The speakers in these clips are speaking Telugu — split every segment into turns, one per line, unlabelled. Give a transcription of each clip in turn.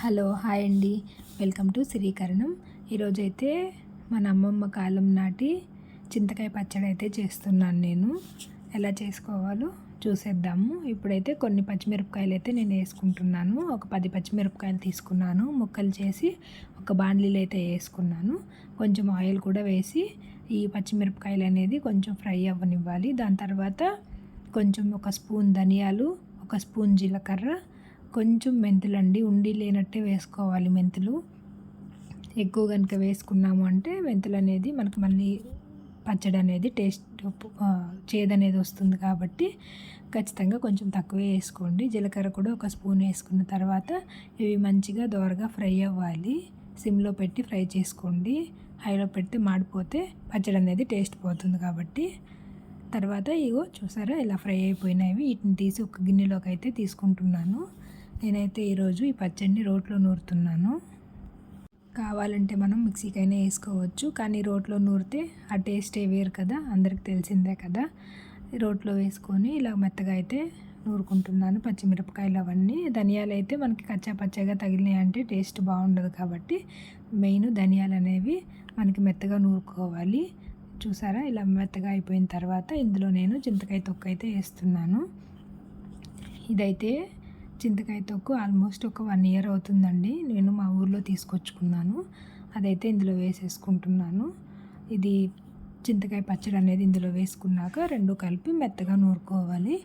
హలో హాయ్ అండి. Welcome to Srikaranam. ఈరోజైతే మన అమ్మమ్మ కాలం నాటి చింతకాయ పచ్చడి అయితే చేస్తున్నాను నేను. ఎలా చేసుకోవాలో చూసేద్దాము. ఇప్పుడైతే కొన్ని పచ్చిమిరపకాయలు అయితే నేను వేసుకుంటున్నాను. ఒక పది పచ్చిమిరపకాయలు తీసుకున్నాను. ముక్కలు చేసి ఒక బాండ్లీలు అయితే వేసుకున్నాను. కొంచెం ఆయిల్ కూడా వేసి ఈ పచ్చిమిరపకాయలు అనేది కొంచెం ఫ్రై అవ్వనివ్వాలి. దాని తర్వాత కొంచెం ఒక స్పూన్ ధనియాలు ఒక స్పూన్ జీలకర్ర కొంచెం మెంతులు అండి ఉండి లేనట్టే వేసుకోవాలి మెంతులు. ఎక్కువ కనుక వేసుకున్నాము అంటే మెంతులు అనేది మనకు మళ్ళీ పచ్చడి అనేది టేస్ట్ చేదు అనేది వస్తుంది కాబట్టి ఖచ్చితంగా కొంచెం తక్కువే వేసుకోండి. జీలకర్ర కూడా ఒక స్పూన్ వేసుకున్న తర్వాత ఇవి మంచిగా దోరగా ఫ్రై అవ్వాలి. సిమ్లో పెట్టి ఫ్రై చేసుకోండి. హైలో పెడితే మాడిపోతే పచ్చడి అనేది టేస్ట్ పోతుంది కాబట్టి. తర్వాత ఇగో చూసారా ఇలా ఫ్రై అయిపోయినవి వీటిని తీసి ఒక గిన్నెలోకి అయితే తీసుకుంటున్నాను. నేనైతే ఈరోజు ఈ పచ్చడిని రోట్లో నూరుతున్నాను. కావాలంటే మనం మిక్సీకైనా వేసుకోవచ్చు. కానీ రోట్లో నూరితే ఆ టేస్టే వేరు కదా అందరికి తెలిసిందే కదా. రోట్లో వేసుకొని ఇలా మెత్తగా అయితే నూరుకుంటున్నాను. పచ్చిమిరపకాయలు అవన్నీ. ధనియాలు అయితే మనకి కచ్చా పచ్చగా తగిలినాయి అంటే టేస్ట్ బాగుండదు కాబట్టి మెయిన్ ధనియాలు అనేవి మనకి మెత్తగా నూరుకోవాలి. చూసారా? ఇలా మెత్తగా అయిపోయిన తర్వాత ఇందులో నేను చింతకాయ తొక్క అయితే వేస్తున్నాను. ఇదైతే చింతకాయ తొక్కు ఆల్మోస్ట్ ఒక వన్ ఇయర్ అవుతుందండి. నేను మా ఊర్లో తీసుకొచ్చుకున్నాను. అదైతే ఇందులో వేసేసుకుంటున్నాను. ఇది చింతకాయ పచ్చడి అనేది ఇందులో వేసుకున్నాక రెండు కలిపి మెత్తగా నూరుకోవాలి.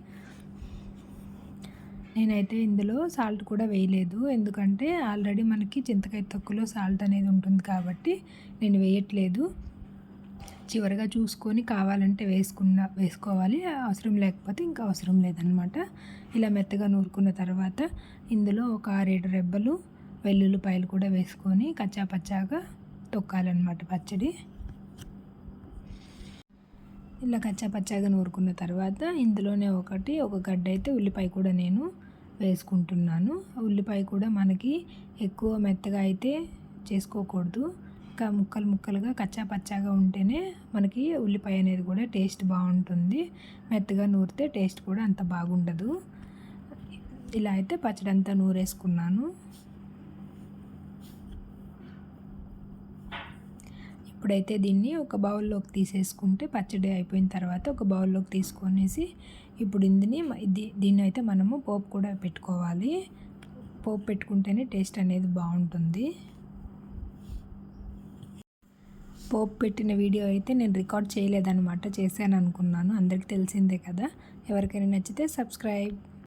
నేనైతే ఇందులో సాల్ట్ కూడా వేయలేదు. ఎందుకంటే ఆల్రెడీ మనకి చింతకాయ తొక్కులో సాల్ట్ అనేది ఉంటుంది కాబట్టి నేను వేయట్లేదు. చివరిగా చూసుకొని కావాలంటే వేసుకున్న వేసుకోవాలి. అవసరం లేకపోతే ఇంకా అవసరం లేదనమాట. ఇలా మెత్తగా నూరుకున్న తర్వాత ఇందులో ఒక ఆరేడు రెబ్బలు వెల్లుల్లిపాయలు కూడా వేసుకొని కచ్చా పచ్చాగా తొక్కాలన్నమాట పచ్చడి. ఇలా కచ్చా పచ్చాగా నూరుకున్న తర్వాత ఇందులోనే ఒకటి ఒక గడ్డ అయితే ఉల్లిపాయ కూడా నేను వేసుకుంటున్నాను. ఉల్లిపాయ కూడా మనకి ఎక్కువ మెత్తగా అయితే చేసుకోకూడదు. ఇంకా ముక్కలు ముక్కలుగా కచ్చా పచ్చాగా ఉంటేనే మనకి ఉల్లిపాయ అనేది కూడా టేస్ట్ బాగుంటుంది. మెత్తగా నూరితే టేస్ట్ కూడా అంత బాగుండదు. ఇలా అయితే పచ్చడి అంతా నూరేసుకున్నాను. ఇప్పుడైతే దీన్ని ఒక బౌల్లోకి తీసేసుకుంటే పచ్చడి అయిపోయిన తర్వాత ఒక బౌల్లోకి తీసుకొనేసి ఇప్పుడు ఇందుని దీన్ని అయితే మనము పోపు కూడా పెట్టుకోవాలి. పోపు పెట్టుకుంటేనే టేస్ట్ అనేది బాగుంటుంది. పోపు పెట్టిన వీడియో అయితే నేను రికార్డ్ చేయలేదన్నమాట చేశాను అనుకున్నాను అందరికీ తెలిసిందే కదా. ఎవరికైనా నచ్చితే సబ్స్క్రైబ్.